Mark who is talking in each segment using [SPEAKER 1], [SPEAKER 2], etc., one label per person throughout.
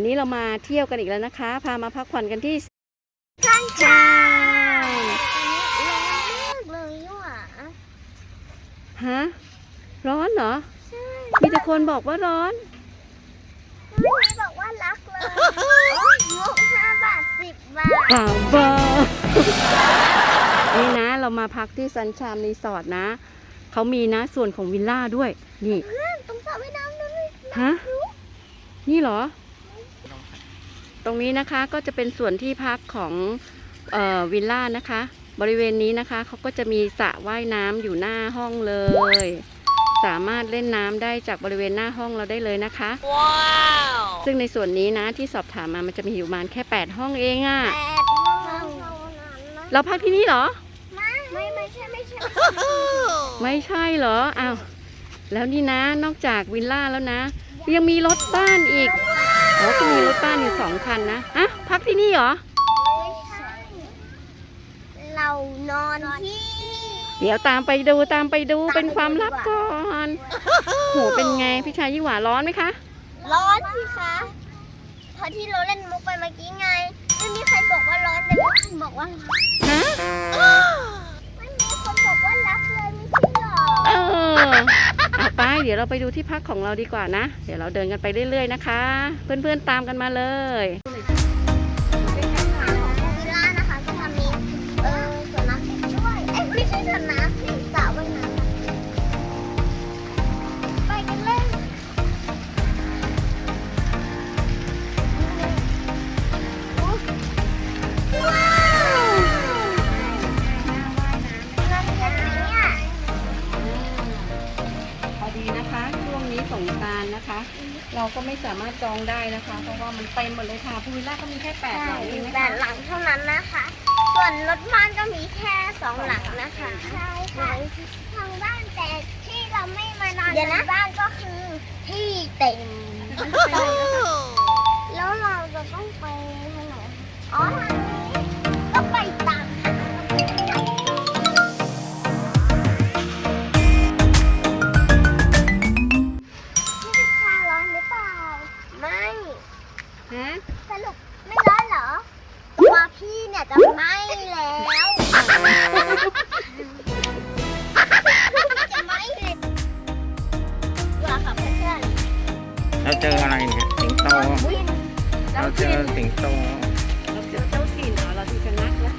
[SPEAKER 1] วันนี้เรามาเที่ยวกันอีกแล้วนะคะ พามาพักผ่อนกันที่
[SPEAKER 2] ข้างชา
[SPEAKER 1] น
[SPEAKER 2] ร้อนมากเลยว่ะ
[SPEAKER 1] ฮะ ร้อนเหรอ
[SPEAKER 2] ใช่
[SPEAKER 1] มีแต่คนบอกว่าร้อน
[SPEAKER 2] ไม่ได้บอกว่ารักเลยงกห้าบาทสิบบาท
[SPEAKER 1] เปล่าเบอร์นี่นะเรามาพักที่ซันชามรีสอร์ทนะ เขามีนะส่วนของวิลล่าด้วย นี่
[SPEAKER 2] ตรงสระว่ายน้ำนั่นเลย
[SPEAKER 1] ฮะ นี่เหรอ ตรงนี้นะคะก็จะเป็นส่วนที่พักของเอ่อวิลล่านะคะ บริเวณนี้นะคะเขาก็จะมีสระว่ายน้ำอยู่หน้าห้องเลย สามารถเล่นน้ำได้จากบริเวณหน้าห้องเราได้เลยนะคะ
[SPEAKER 2] ว้าว
[SPEAKER 1] ซึ่งในส่วนนี้นะที่สอบถามมามันจะมีอยู่ประมาณแค่ 8 ห้องเองอะ่ะ
[SPEAKER 2] แปดห้องเท่านั้นนะ
[SPEAKER 1] เราพักที่นี่เหรอ
[SPEAKER 2] ไม่ไม่ไม่ใช่ไม่ใช่
[SPEAKER 1] ไม่ใช่เหรออ้าวแล้วนี่นะนอกจากวิลล่าแล้วนะ ยังมีรถบ้านอีก อ๋อก็มีรถบ้านอยู่สองคันนะอะพักที่นี่เหรอ
[SPEAKER 2] ไม่ใช่ เรานอนที่
[SPEAKER 1] เดี๋ยวตามไปดูตามไปดูเป็นความลับก่อนโหเป็นไงพี่ชายยี่หว่าร้อนไหมคะ
[SPEAKER 2] ร้อนสิคะเพราะที่เราเล่นมุกไปเมื่อกี้ไง ไม่มีใครบอกว่าร้อนแต่มีคนบอกว่ารัก
[SPEAKER 1] ฮะ
[SPEAKER 2] ไม่มีคนบอกว่ารักเลยไม่ใช่หรอ
[SPEAKER 1] เออเอา ไปเดี๋ยวเราไปดูที่พักของเราดีกว่านะ เดี๋ยวเราเดินกันไปเรื่อย ๆ นะคะ เพื่อนๆตามกันมาเลย
[SPEAKER 2] ไม่สา
[SPEAKER 1] มารถจองได้นะคะ เพราะว่ามันเต็มหมดเลยค่ะพูวิลล่าก็มีแค่แปดหลังเองนะ
[SPEAKER 2] แป
[SPEAKER 1] คะ
[SPEAKER 2] ดหลังเท่านั้นนะคะ ส่วนรถบ้านก็มีแค่สองหลังนะคะ ใช่ค่ะทางบ้านแต่ที่เราไม่มานอนในบ้านก็คือที่เต็ม แล้วเราจะต้องไปทางไหนอ๋อทางนี้
[SPEAKER 1] ฮะ
[SPEAKER 2] สรุปไม่ร้อนเหรอ ตัวพี่เนี่ยจะไหม้แล้วจะไหม้เลยว่าค่ะเพื่อน
[SPEAKER 3] เราเจออะไรเนี่ยสิงโต
[SPEAKER 2] ๆวิน
[SPEAKER 3] เราเจอสิงโต
[SPEAKER 1] เราเจอเจ้าถิ่นเหรอเราดูชนักแล้ว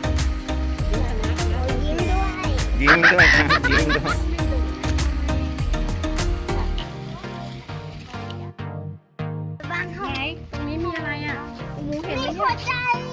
[SPEAKER 1] ดูชนักแล้ว
[SPEAKER 2] ยิ้มด้วย
[SPEAKER 3] ยิ้มด้วยค่ะยิ้มด้วย
[SPEAKER 1] โอ้โหเห็นไหม
[SPEAKER 2] มี
[SPEAKER 1] เนี่
[SPEAKER 2] หัวย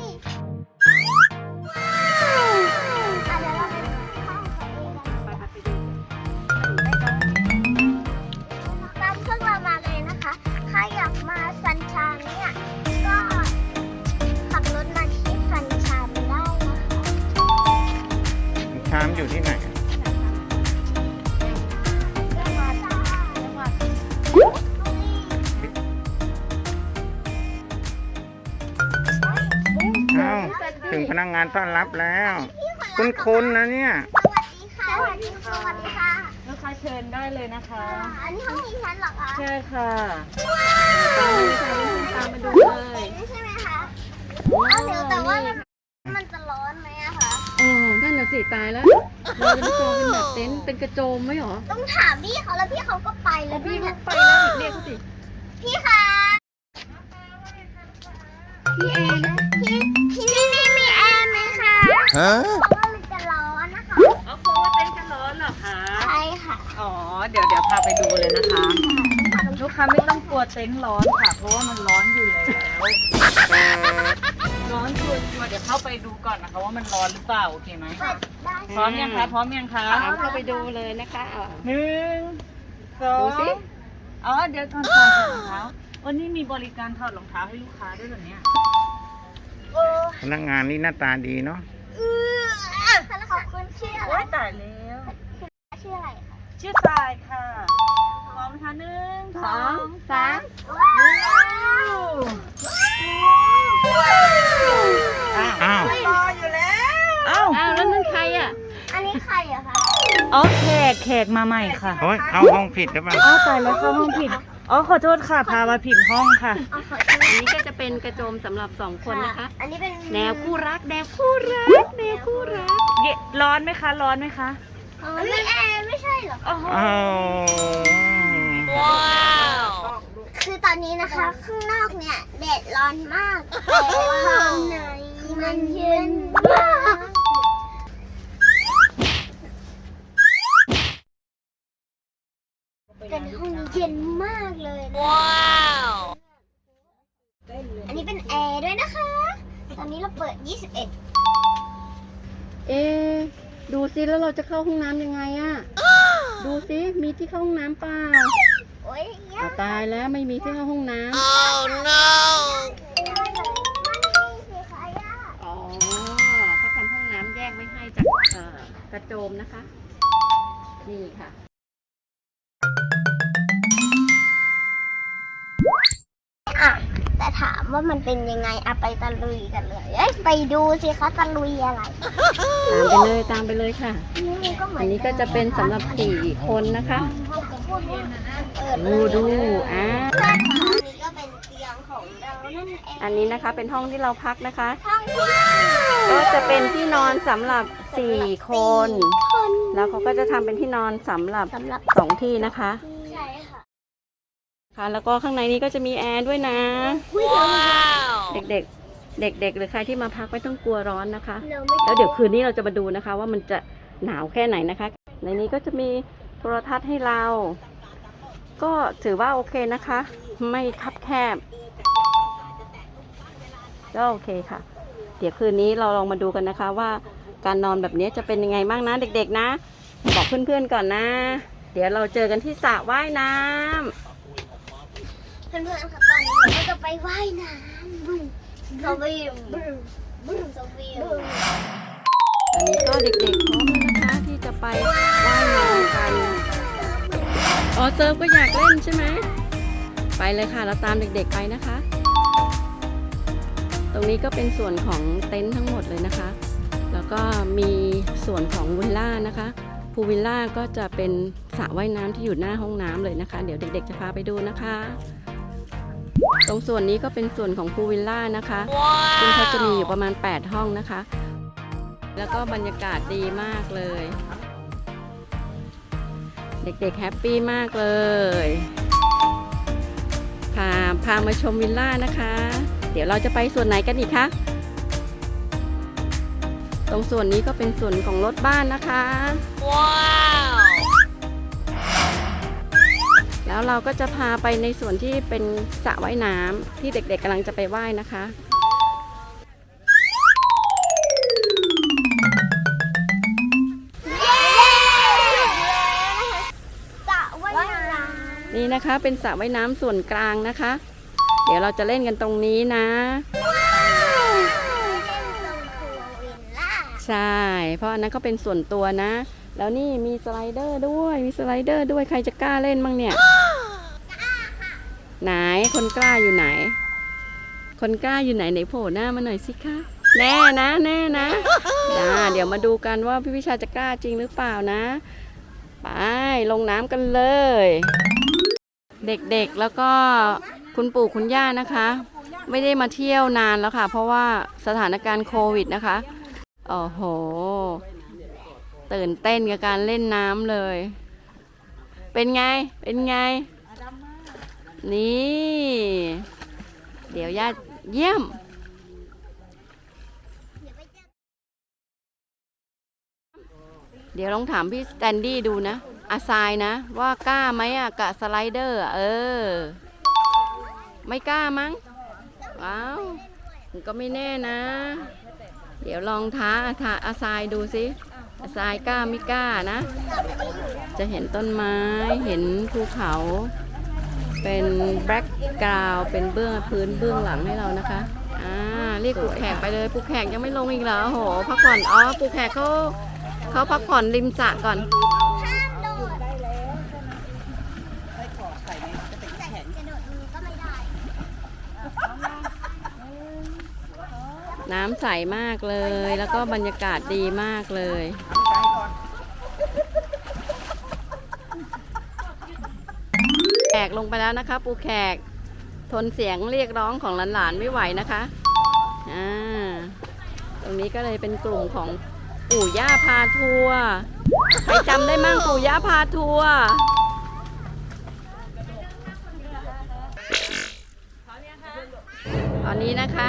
[SPEAKER 2] ต้อนรับ
[SPEAKER 3] แล้ว คุณคุณนะเนี่ย
[SPEAKER 2] สวัสดีค่ะ สวัสดีค่ะ สวัสดีค่ะ
[SPEAKER 4] ลูกค้าเชิญได้เลยนะคะ
[SPEAKER 2] อันนี้ห้องดิฉันเหรอคะ
[SPEAKER 4] ใช่ค่ะ
[SPEAKER 1] ตามมาดูเลย
[SPEAKER 2] เต็นท์ใช่ไหมคะเอาเดี๋ยวแต่ว่ามันมันจะร้อนไหมอะคะ
[SPEAKER 1] โอ้นั่นน่ะสิตายแล้วเราจะมาจองเป็นแบบเต็นท์เป็นกระโจมไหมหรอ
[SPEAKER 2] ต้องถามพี่เขาแล้วพี่เขาก็ไปแล้ว
[SPEAKER 1] พี่
[SPEAKER 2] ด้วย
[SPEAKER 1] เขา
[SPEAKER 2] เนี่ย
[SPEAKER 1] ไปแล้วเรียกเขาสิ
[SPEAKER 2] พี่คะ
[SPEAKER 1] พี่แอนน
[SPEAKER 3] ฮะ
[SPEAKER 2] เพราะว่ามันจะร้อนนะคะ
[SPEAKER 4] เอาโค้ว่าเต้นจะร้อนเหรอคะ
[SPEAKER 2] ใช่ค่ะ
[SPEAKER 4] อ๋อ เดี๋ยวเดี๋ยวพาไปดูเลยนะคะ ลูกค้าไม่ต้องกลัวเต็นท์ร้อนค่ะ เพราะว่ามันร้อนอยู่แล้ว ร้อนชัวร์ๆเดี๋ยวเข้าไปดูก่อนนะคะ ว่ามันร้อนหรือเปล่าโอเคไหม
[SPEAKER 2] เปิดได้
[SPEAKER 4] พร้อมยังคะพร้อมยังคะ
[SPEAKER 1] ตามเข้าไปดูเลยนะคะอะ
[SPEAKER 4] หนึ่งสอ
[SPEAKER 1] ดู
[SPEAKER 4] ง
[SPEAKER 1] สิ
[SPEAKER 4] อ๋อเดี๋ยวก่อนถอดรองเท้าวันนี้มีบริการถอดรองเท้าให้ลูกค้าด้วยเหรอเนี่ย
[SPEAKER 2] โอ้
[SPEAKER 3] พนักงานนี่หน้าตาดีเนาะ
[SPEAKER 2] เออ ขอบคุณชื่ออะไร
[SPEAKER 4] โอ้ยตายแล้ว
[SPEAKER 2] ชื่ออะไรคะ
[SPEAKER 4] ชื่อทรายค่ะพร้อมนะคะหนึ่งสองสาม
[SPEAKER 2] ว้าว
[SPEAKER 3] อ้าว
[SPEAKER 4] รออยู่แล้วอ้าว
[SPEAKER 1] อ้าวแล้วนั่นใครอะ
[SPEAKER 2] อันนี้ใครอะคะ
[SPEAKER 4] อ๋อแขกแขกมาใหม่ค่ะ
[SPEAKER 3] โอ้ยเข้าห้องผิดหรือเปล่า
[SPEAKER 4] อ๋อตายแล้วเข้าห้องผิด อ๋อขอโทษค่ะ พามาผิดห้องค่ะ
[SPEAKER 2] เอาขอ
[SPEAKER 1] อันนี้ก็จะ เป็นกระโจมสำหรับสองคนนะคะ
[SPEAKER 2] อันนี้เป็น
[SPEAKER 1] แนวคู่รักแนวคู่รักแนวคู่รัก
[SPEAKER 4] เยร้อนไหมคะ ร้อนไหมคะ
[SPEAKER 2] อ๋อไม่แอร์ไม่ใช่เหรอ
[SPEAKER 4] โอ้โห
[SPEAKER 3] อ้าว
[SPEAKER 2] คือตอนนี้นะคะ ข้างนอกเนี่ยแดดร้อนมากแต่ข้างในมันเย็นมากแต่ในห้องนี้เย็นมากเลยนะ ว้าว อันนี้เป็นแอร์ด้วยนะคะ ตอนนี้เราเปิด 21
[SPEAKER 1] เอ๊ะดูซิแล้วเราจะเข้าห้องน้ำยังไงอะดูซิมีที่เข้าห้องน้ำเปล่า
[SPEAKER 2] โอ้ยยา
[SPEAKER 1] อะ
[SPEAKER 2] ก
[SPEAKER 1] ตายแล้วไม่มีที่เข้าห้องน้ำ
[SPEAKER 2] มันให้สิคะยาก
[SPEAKER 1] อ๋อเขาทำห้องน้ำแยกไม่ให้จากเอ่อกระโจมนะคะ นี่ค่ะ
[SPEAKER 2] อะ ถามว่ามันเป็นยังไงอะไปตะลุยกันเลยเอ้ยไปดูสิคะตะลุยอะไร
[SPEAKER 1] ตามไปเลยตามไปเลยค่ะ
[SPEAKER 2] นี่ก็เหมื
[SPEAKER 1] อั
[SPEAKER 2] อนน
[SPEAKER 1] นี้ก็จะเป็นสำหรับสี่คนนะคะ
[SPEAKER 2] เปิดเล
[SPEAKER 1] ดู
[SPEAKER 2] ย
[SPEAKER 1] ดูอ่า
[SPEAKER 2] อันนี้ก็เป็นเตียงของเรานั่นเอง
[SPEAKER 1] อันนี้นะคะเป็นห้องที่เราพักนะคะ
[SPEAKER 2] ห้องที่
[SPEAKER 1] ก็จะเป็นที่นอนสำหรับสี่คน
[SPEAKER 2] คน
[SPEAKER 1] แล้วเขาก็จะทำเป็นที่นอนสำหรับ
[SPEAKER 2] สำหรับ
[SPEAKER 1] สองที่นะคะ
[SPEAKER 2] ใช่ค่ะ
[SPEAKER 1] ค่ะ แล้วก็ข้างในนี้ก็จะมีแอร์ด้วยนะ
[SPEAKER 2] ว้าว
[SPEAKER 1] เด็กๆ เด็ก ๆ หรือใครที่มาพักไม่ต้องกลัวร้อนนะคะ
[SPEAKER 2] เราไม่
[SPEAKER 1] แล้วเดี๋ยวคืนนี้เราจะมาดูนะคะ ว่ามันจะหนาวแค่ไหนนะคะ ในนี้ก็จะมีโทรทัศน์ให้เรา ก็ถือว่าโอเคนะคะ ไม่คับแคบ ก็โอเคค่ะ เดี๋ยวคืนนี้เราลองมาดูกันนะคะว่าการนอนแบบนี้จะเป็นยังไงบ้างนะเด็ก ๆ นะ บอกเพื่อนๆก่อนนะ เดี๋ยวเราเจอกันที่สระว่ายน้ำ
[SPEAKER 2] เพื่อนๆค่ะตอนนี้เราก็จะไปว่ายน้ำบึ้งสวิมบึ้งบึ้งสวิม
[SPEAKER 1] อันนี้ก็เด็กๆพร้อมแล้วนะคะที่จะไปว่ายน้ำกันอ๋อเซิร์ฟก็อยากเล่นใช่ไหมไปเลยค่ะเราตามเด็กๆไปนะคะ ตรงนี้ก็เป็นส่วนของเต็นท์ทั้งหมดเลยนะคะ แล้วก็มีส่วนของวิลล่านะคะพูวิลล่าก็จะเป็นสระว่ายน้ำที่อยู่หน้าห้องน้ำเลยนะคะ เดี๋ยวเด็กๆจะพาไปดูนะคะ ตรงส่วนนี้ก็เป็นส่วนของพูลวิลล่านะคะซึ่งเขาจะมีอยู่ประมาณ 8 ห้องนะคะ แล้วก็บรรยากาศดีมากเลย เด็กๆแฮปปี้มากเลยพาพามาชมวิลล่านะคะ เดี๋ยวเราจะไปส่วนไหนกันอีกคะตรงส่วนนี้ก็เป็นส่วนของรถบ้านนะคะ ว้า แล้วเราก็จะพาไปในส่วนที่เป็นสระว่ายน้ำที่เด็กๆกำลังจะไปว่ายนะคะ
[SPEAKER 2] เย้สระว่ายน้ำ
[SPEAKER 1] นี่นะคะเป็นสระว่ายน้ำส่วนกลางนะคะ เดี๋ยวเราจะเล่นกันตรงนี้นะใช่ เพราะอันนั้นก็เป็นส่วนตัวนะ แล้วนี่มีสไลเดอร์ด้วย มีสไลเดอร์ด้วย ใครจะกล้าเล่นบ้างเนี่ย ไหนคนกล้าอยู่ไหน คนกล้าอยู่ไหนไหนโผล่หน้ามาหน่อยสิคะแน่นะแน่นะเดี๋ยวมาดูกันว่าพี่วิชาจะกล้าจริงหรือเปล่านะ ไปลงน้ำกันเลย เด็กๆแล้วก็คุณปู่คุณย่านะคะ ไม่ได้มาเที่ยวนานแล้วค่ะ เพราะว่าสถานการณ์โควิดนะคะโอ้โห ตื่นเต้นกับการเล่นน้ำเลย เป็นไงเป็นไง นี่ เดี๋ยวย่าเยี่ยมเดี๋ยวลองถามพี่สแตนดี้ดูนะอาซายนะ ว่ากล้าไหมอะกะสไลเดอร์เออ ไม่กล้ามั้งว้าวก็ไม่แน่นะ เดี๋ยวลองท้าท้าอาซายดูสิอาซายกล้าไม่กล้านะ จะเห็นต้นไม้เห็นภูเขา เป็นแบ็กกราวเป็นเบื้องพื้นเบื้องหลังให้เรานะคะอ่าเรียกปูแขกไปเลยปูแขกยังไม่ลงอีกเหรอโหพักผ่อนอ๋อปูแขกเขาเขาพักผ่อนริมสระก่อน
[SPEAKER 2] ห้ามโดดได้แล้วจะโดดมือก็ไม่ได้
[SPEAKER 1] น้ำใสมากเลย แล้วก็บรรยากาศดีมากเลย แขกลงไปแล้วนะคะ ปูแขกทนเสียงเรียกร้องของหลานๆไม่ไหวนะคะอ่าตรงนี้ก็เลยเป็นกลุ่มของปู่ย่าพาทัวร์ใครจำได้มั่งปู่ย่าพาทัวร์ตอนนี้นะคะ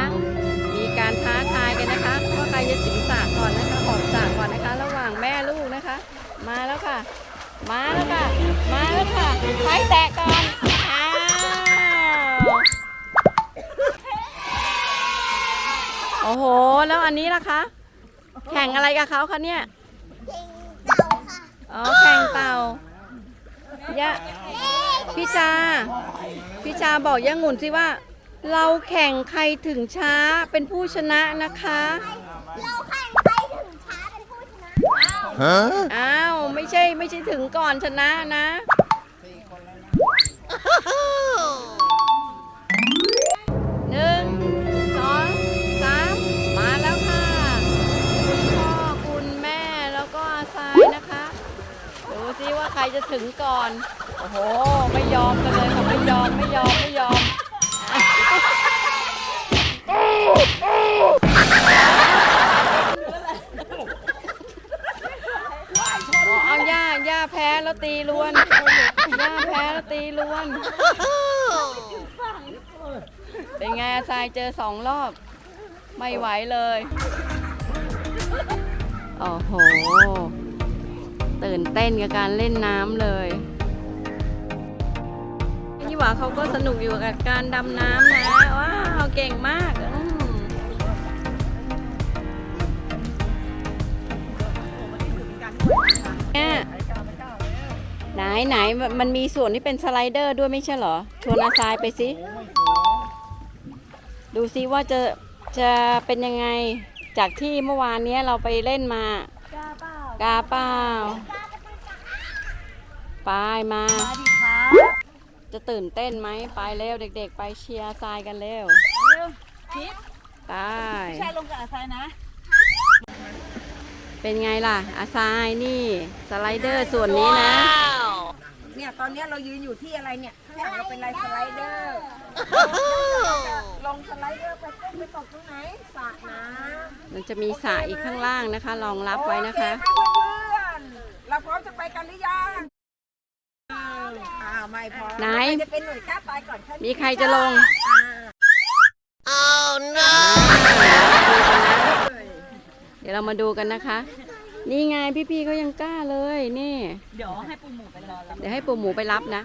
[SPEAKER 1] มีการท้าทายกันนะคะว่าใครจะถึงสระก่อนนะคะขอบสระก่อนนะคะ ระหว่างแม่ลูกนะคะ มาแล้วค่ะ มาแล้วค่ะ มาแล้วค่ะใครแตะก่อน อ้าว โอ้โห แล้วอันนี้ล่ะคะ แข่งอะไรกับเขาคะเนี่ย
[SPEAKER 2] เพลงเต่าค่ะ
[SPEAKER 1] อ๋อ แข่งเต่ายะพี่จาพี่จาบอกย่างุ่นสิว่า เราแข่งใครถึงช้าเป็นผู้ชนะนะคะ
[SPEAKER 2] เราแข่งใครถึงช้าเป็นผู้ชนะ
[SPEAKER 1] อ้าว ไม่ใช่ไม่ใช่ถึงก่อนชนะนะหนึ่งสองสามมาแล้วค่ะคุณพ่อคุณแม่แล้วก็อาซายนะคะ ดูซิว่าใครจะถึงก่อน โอ้โห ไม่ยอมกันเลยค่ะไม่ยอมไม่ยอมไม่ยอม พ้แล้วตีลวนย่าแพ้แล้วตีลวน เป็นไงทรายเจอสองรอบ ไม่ไหวเลยโอ้โห ตื่นเต้นกับการเล่นน้ำเลยนี่หว่าเขาก็สนุกอยู่กับการดำน้ำนะ ว้าวเก่งมากอืมเนี่ย ไหนไหนมันมีส่วนที่เป็นสไลเดอร์ด้วยไม่ใช่เหรอชวนอาซายไปสิ ดูซิว่าจะจะเป็นยังไง จากที่เมื่อวานเนี้ยเราไปเล่นมา
[SPEAKER 2] กล้าเปล่ากา
[SPEAKER 1] เปล่าไปมา
[SPEAKER 4] สวัสดีครับ
[SPEAKER 1] จะตื่นเต้นไหมไปเร็วเด็ก ๆ ไปเชียร์ทรายกันเร็ว
[SPEAKER 4] เร็วคิด
[SPEAKER 1] ไป
[SPEAKER 4] ใช่ลงกับอาซายนะ
[SPEAKER 1] เป็นไงล่ะ อาซายนี่ สไลเดอร์ส่วนนี้นะ
[SPEAKER 4] เนี่ยตอนเนี้ยเรายืนอยู่ที่อะไรเนี่ยข้างหลังเราเป็นอะไรสไลเดอร์ลงสไลเดอร์ไปเต้นไปตกตรงไหนสระน้ำ
[SPEAKER 1] มันจะมีสระอีกข้างล่างนะคะรองรับไว้นะคะ
[SPEAKER 4] โอเไหมเพื่อนๆเราพร้อมจะไปกันหรือยังอ่าไม่พร้อม
[SPEAKER 1] ไหน
[SPEAKER 4] ใครจะเป็นหน่วยกล้าตายก่อนค่อย
[SPEAKER 1] มีใครจะลง
[SPEAKER 4] อ่า
[SPEAKER 1] เดี๋ยวเรามาดูกันนะคะ นี่ไงพี่ๆเขายังกล้าเลยนี่
[SPEAKER 4] เดี๋ยวให้ปูหมูไปรอรับ
[SPEAKER 1] เดี๋ยวให้ปู่หมูไปรับนะ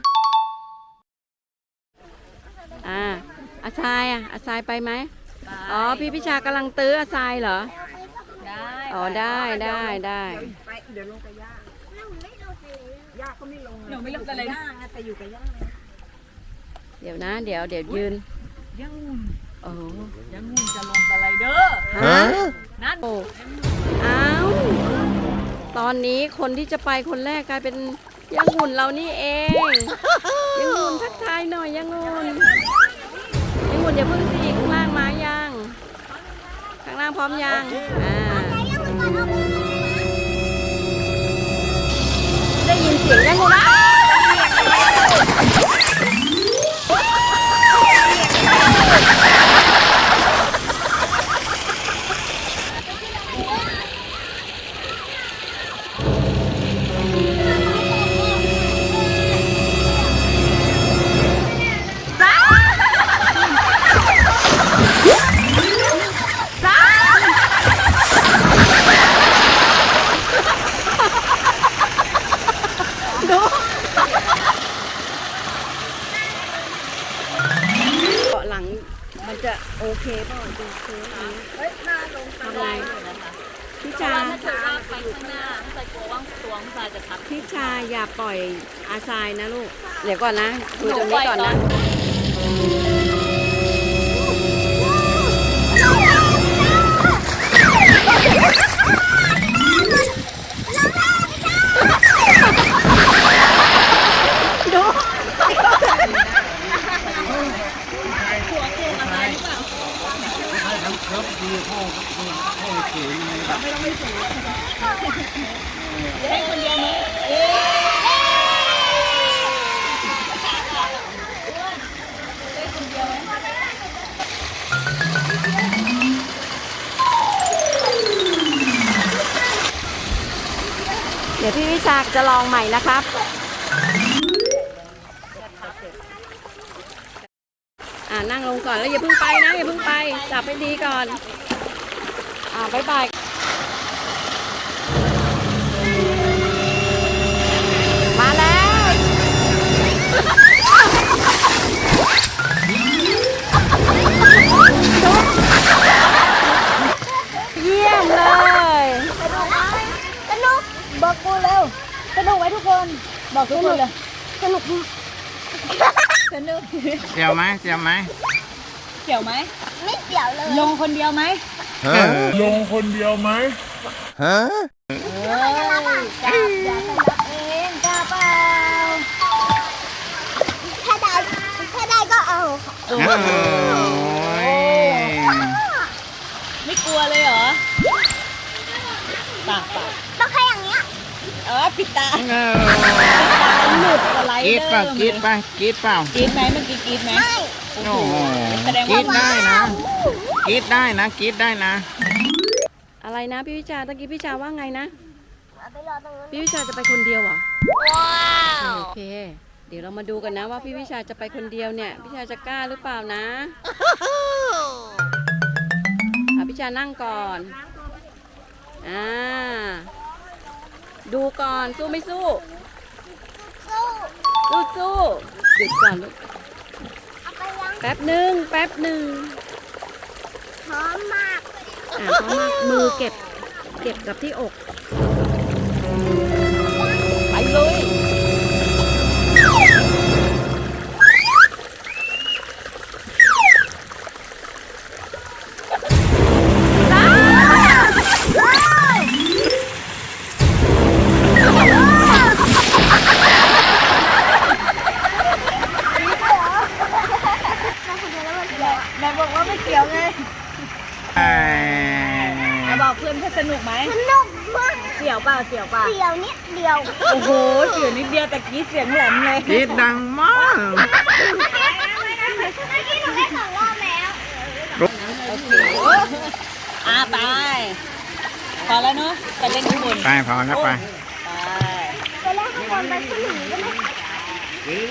[SPEAKER 1] อ่าอาซายอะอาซายไปไหมอ๋อ พี่พิชากำลังตื้ออาซายเหรอ
[SPEAKER 4] ได้
[SPEAKER 1] อ๋อได้ได้ได้
[SPEAKER 4] ไปเดี๋ยวลงกับย่า
[SPEAKER 2] เราไม่ดูสิ
[SPEAKER 4] ย่าก็ไม่ลงหนูไม่ลงกับย่าไงแต่อยู่กับย่า
[SPEAKER 1] เดี๋ยวนะ เดี๋ยวเดี๋ยวยืน
[SPEAKER 4] ยังงุ่น
[SPEAKER 1] โอ้
[SPEAKER 4] ยังงุ่นจะลงสไลเดอร์
[SPEAKER 1] ฮะ
[SPEAKER 4] นั่น
[SPEAKER 1] โอ้อ้าว ตอนนี้คนที่จะไปคนแรกกลายเป็นยังหุ่นเรานี่เอง ยังหุ่นทักทายหน่อยยังหุ่นยังหุ่นอย่าเพิ่งสิข้างล่างมายังข้างล่างพร้อมยังอ่าได้ยินเสียงยังหุ่นอ้าวาอ
[SPEAKER 4] ย่าปล่อย
[SPEAKER 1] อาทรายนะลูก เดี๋ยวก่อนนะคุยตรงนี้ก่อนนะ จะลองใหม่นะครับ อ่านั่งลงก่อนแล้วอย่าเพิ่งไปนะอย่าเพิ่งไปจับไปดีก่อน อ่าบายบาย เร็
[SPEAKER 4] วสนุกไหมทุกคน บอกทุกคนเลย
[SPEAKER 2] สนุก
[SPEAKER 4] สนุก
[SPEAKER 3] เสียวไหมเสียวไหม
[SPEAKER 4] เกี่ยวไหม
[SPEAKER 2] ไม่เสียวเลย
[SPEAKER 4] ลงคนเดียวไหม
[SPEAKER 5] ลงคนเดียวไหม
[SPEAKER 4] เออจับอย่าขยับเองจ้าเปล่า
[SPEAKER 2] ถ้าได้ถ้าได้ก็เอาค่ะ
[SPEAKER 3] โอ้ย
[SPEAKER 4] ไม่กลัวเลยเหรอ
[SPEAKER 2] เอ
[SPEAKER 4] อปิดตา
[SPEAKER 3] เออ
[SPEAKER 4] ตาหลุดอะไร
[SPEAKER 3] กรีด
[SPEAKER 4] เด้
[SPEAKER 3] เปล่า
[SPEAKER 4] อก
[SPEAKER 3] รีดเปล่ากรีดเปล่าก
[SPEAKER 4] รีดไหมเมื่อกี้กรีดไหม
[SPEAKER 2] ไม่
[SPEAKER 3] โอ้โห
[SPEAKER 4] แสดง
[SPEAKER 3] กรี
[SPEAKER 4] ว่า
[SPEAKER 3] ดได้นะกรีดได้นะกรีดได้นะ
[SPEAKER 1] อะไรนะพี่วิชาตะกี้พี่วิชาว่าไงนะ
[SPEAKER 2] เอาไปรอตรงนั้น
[SPEAKER 1] พี่วิชาจะไปคนเดียวเหรอ
[SPEAKER 2] ว้า
[SPEAKER 1] โอเค เดี๋ยวเรามาดูกันนะว่าพี่วิชาจะไปคนเดียวเนี่ยพี่วิชาจะกล้าหรือเปล่านะอะพี่วิชานั่งก่อนอ่า ดูก่อนสู้ไม่สู้
[SPEAKER 2] สู้
[SPEAKER 1] สู้สู้หยุดก่อนลูก
[SPEAKER 2] เอาไปยัง
[SPEAKER 1] แป๊บหนึ่งแป๊บหนึ่ง
[SPEAKER 2] พร้อมมาก
[SPEAKER 1] อ่าพร้อมมากมือเก็บ เก็บกับที่อก
[SPEAKER 4] นิ
[SPEAKER 2] ดเดียว
[SPEAKER 4] โอ้โหเกี่ยวนิดเดียวแต่กรีดเสียงแหลมเลย
[SPEAKER 3] กรีดดังมาก
[SPEAKER 2] เมื่อกี้หนูได้สองรอบแล้ว
[SPEAKER 4] อะไปพอแล้วเนาะไปเล่นข้างบน
[SPEAKER 3] ไปพอแล้วไป
[SPEAKER 4] ไป
[SPEAKER 2] ไปเล่นข้างบนไปขึ้นหนีได้ไหม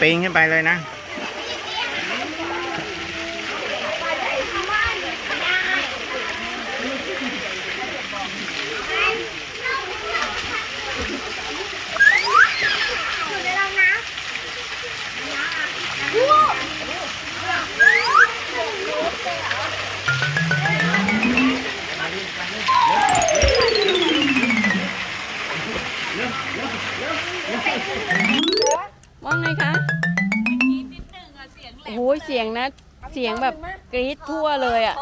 [SPEAKER 3] ปีนขึ้นไปเลยนะ
[SPEAKER 1] สียงนะ เสียงแบบกรี๊ดทั่วเลยอะ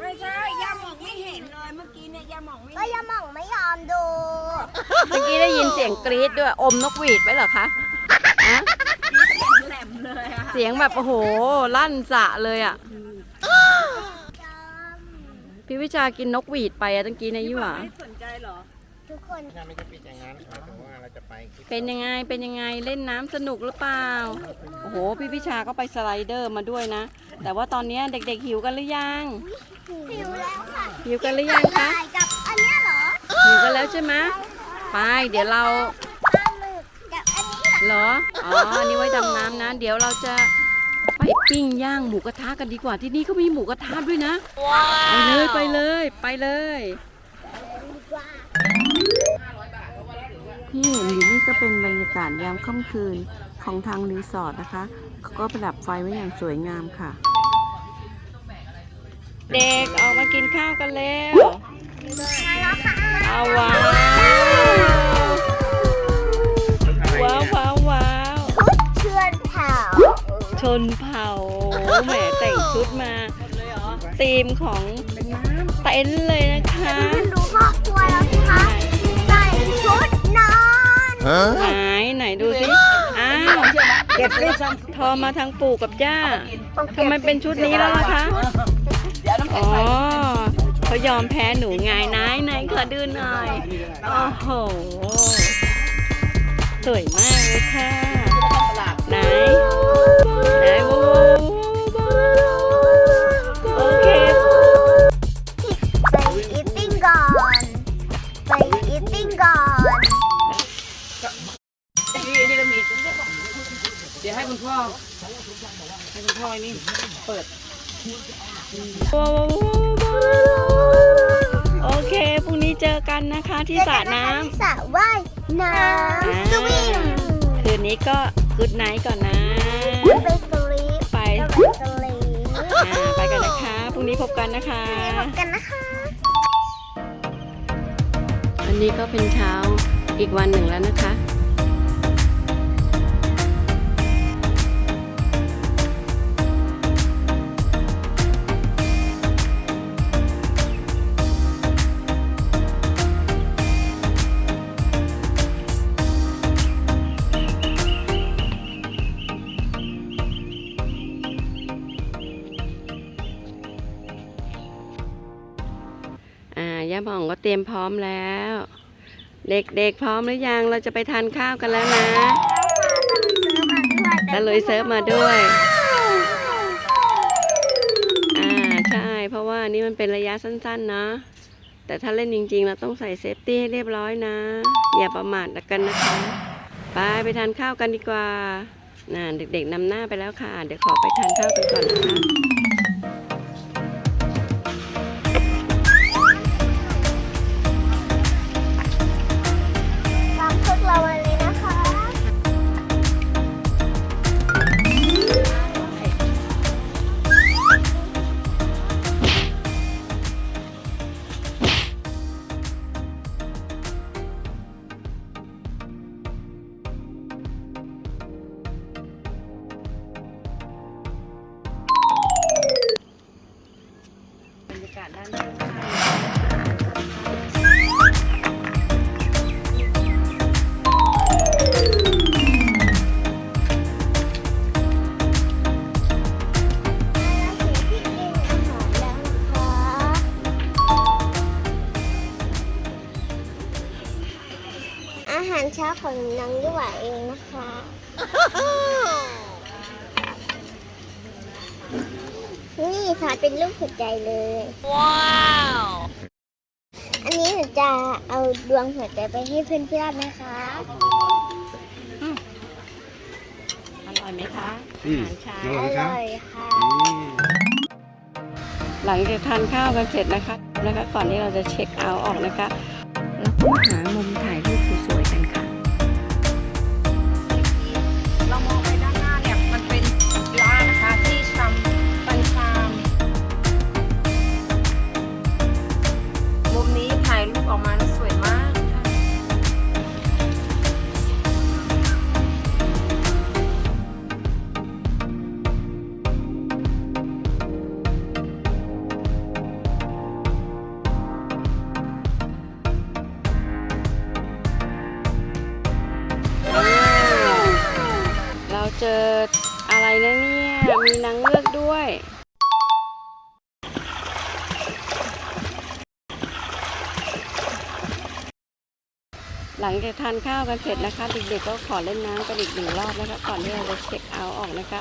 [SPEAKER 4] ไม่ใช่ย่าหมองไม่เห็นเลยเมื่อกี้เนี่ยย่าหมองไม่
[SPEAKER 2] ก็ยาหม่องไม่ยอมดู
[SPEAKER 1] เมื่อกี้ได้ยินเสียงกรี๊ดด้วย อมนกหวีดไว้เหรอคะฮะ
[SPEAKER 4] แหลมเลยอะ
[SPEAKER 1] เสียงแบบโอ้โห ลั่นสะเลยอะ พี่วิชากินนกหวีดไปอะตะกี้ในยี่หว่า
[SPEAKER 4] ไม่สนใจเหรอ
[SPEAKER 2] ทุกคน
[SPEAKER 3] ไม่ใช่ปิดอย่างนั้นหมายถึงว่าเราจะไป
[SPEAKER 1] เป็นยังไง เป็นยังไง เล่นน้ำสนุกหรือเปล่า โอ้โห พี่วิชาก็ไปสไลเดอร์มาด้วยนะ แต่ว่าตอนนี้เด็กๆหิวกันหรือยัง
[SPEAKER 2] หิวแล้วค่ะ
[SPEAKER 1] หิวกันหรือยังคะ
[SPEAKER 2] ถ่ายกับอันเนี้ยเหรอ
[SPEAKER 1] หิวกันแล้วใช่ไหมไป เดี๋ยวเรา
[SPEAKER 2] ปลาหมึกกับอันนี้เหรอ
[SPEAKER 1] เหรอ อ๋อ อันนี้ไว้ดำน้ำนะ เดี๋ยวเราจะไปปิ้งย่างหมูกระทะกันดีกว่า ที่นี่เขามีหมูกระทะด้วยนะ ไปเลย ไปเลย ไปเลย ที่เห็นอยู่นี่ก็เป็นบรรยากาศยามค่ำคืนของทางรีสอร์ทนะคะเขาก็ประดับไฟไว้อย่างสวยงามค่ะ เด็กออกมากินข้าวกันแล้ว
[SPEAKER 2] มาแล้วค่ะ
[SPEAKER 1] เอาว้าวว้าวว้าวว้าว
[SPEAKER 2] เชือนเผา
[SPEAKER 1] ชนเผ่าแหมแต่งชุดมาธีมของเต็นท์เลยนะคะ
[SPEAKER 2] ดู ครอบครัวเราสิคะใส่ชุดนอน
[SPEAKER 1] ไหนไหนดูสิอ้าว
[SPEAKER 4] เก็บได้ซ้
[SPEAKER 1] ทอมาทางปู่กับย่าทำไมเป็นชุดนี้แล้วล่ะคะ
[SPEAKER 4] เดี๋ยวน้ำแข็
[SPEAKER 1] อ๋
[SPEAKER 4] ง
[SPEAKER 1] อ
[SPEAKER 4] ใส่
[SPEAKER 1] เขายอมแพ้หนูไงนายไหนขอดูหน่อยโอ้โหสวยมากเลยค่ะไหนไหนว้า อยนี่เปิดโอเค
[SPEAKER 2] พรุ่งนี้เจอกัน
[SPEAKER 1] นะคะที่สระน้ำ
[SPEAKER 2] สระว่ายน้ำสวิม
[SPEAKER 1] คืนนี้ก็กูดไนท์ก่อนนะ
[SPEAKER 2] ไปสลี
[SPEAKER 1] ไป
[SPEAKER 2] สลี
[SPEAKER 1] ไปกันนะคะพรุ่งนี้พบกันนะคะ
[SPEAKER 2] พบกันนะคะ
[SPEAKER 1] วันนี้ก็เป็นเช้าอีกวันหนึ่งแล้วนะคะ อ่องก็เตรียมพร้อมแล้ว เด็กๆพร้อมหรือยังเราจะไปทานข้าวกันแล้วนะตะลุยเซิร์ฟมาด้วยอ่าใช่ เพราะว่านี่มันเป็นระยะสั้นๆเนาะแต่ถ้าเล่นจริงๆเราต้องใส่เซฟตี้ให้เรียบร้อยนะ อย่าประมาทกันนะคะไปไปทานข้าวกันดีกว่าน่าเด็กๆนำหน้าไปแล้วค่ะ เดี๋ยวขอไปทานข้าวกันก่อนนะคะ
[SPEAKER 2] ใจเลย ว้าว อันนี้หนูจะเอาดวงหัวใจไปให้เพื่อนๆนะคะ
[SPEAKER 1] อร่อยไหมคะ
[SPEAKER 3] อื
[SPEAKER 1] อามหารเช้า
[SPEAKER 3] อ
[SPEAKER 2] อ
[SPEAKER 3] ร่อยครับ
[SPEAKER 2] ร่อยค่ะ
[SPEAKER 1] หลังจากทานข้าวกันเสร็จนะคะ นะคะ ก่อนที่เราจะเช็คเอาท์ออกนะคะ เราก็มาหามุมถ่ายรูป
[SPEAKER 4] มีนา
[SPEAKER 1] งเงือกด้วย หลังจากทานข้าวกันเสร็จนะคะ เด็กๆก็ขอเล่นน้ำกันอีกหนึ่งรอบนะคะก่อนที่เราจะเช็คเอาท์ออกนะคะ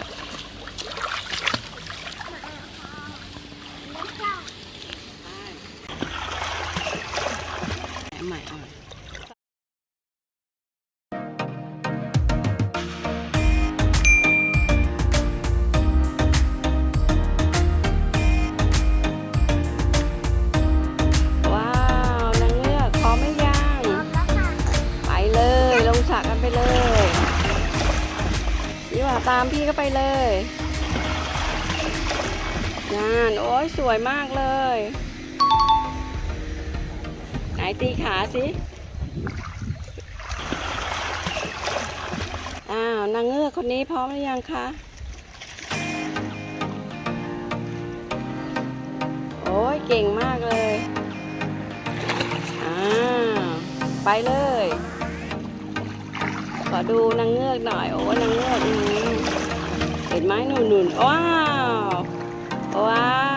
[SPEAKER 1] ไหนตีขาสิ อ้าว นางเงือกคนนี้พร้อมหรือยังคะ โอ้ยเก่งมากเลยอ่าว ไปเลย ขอดูนางเงือกหน่อย โอ้นางเงือกอเห็นไหมหนุนหนุนๆว้าว ว้าว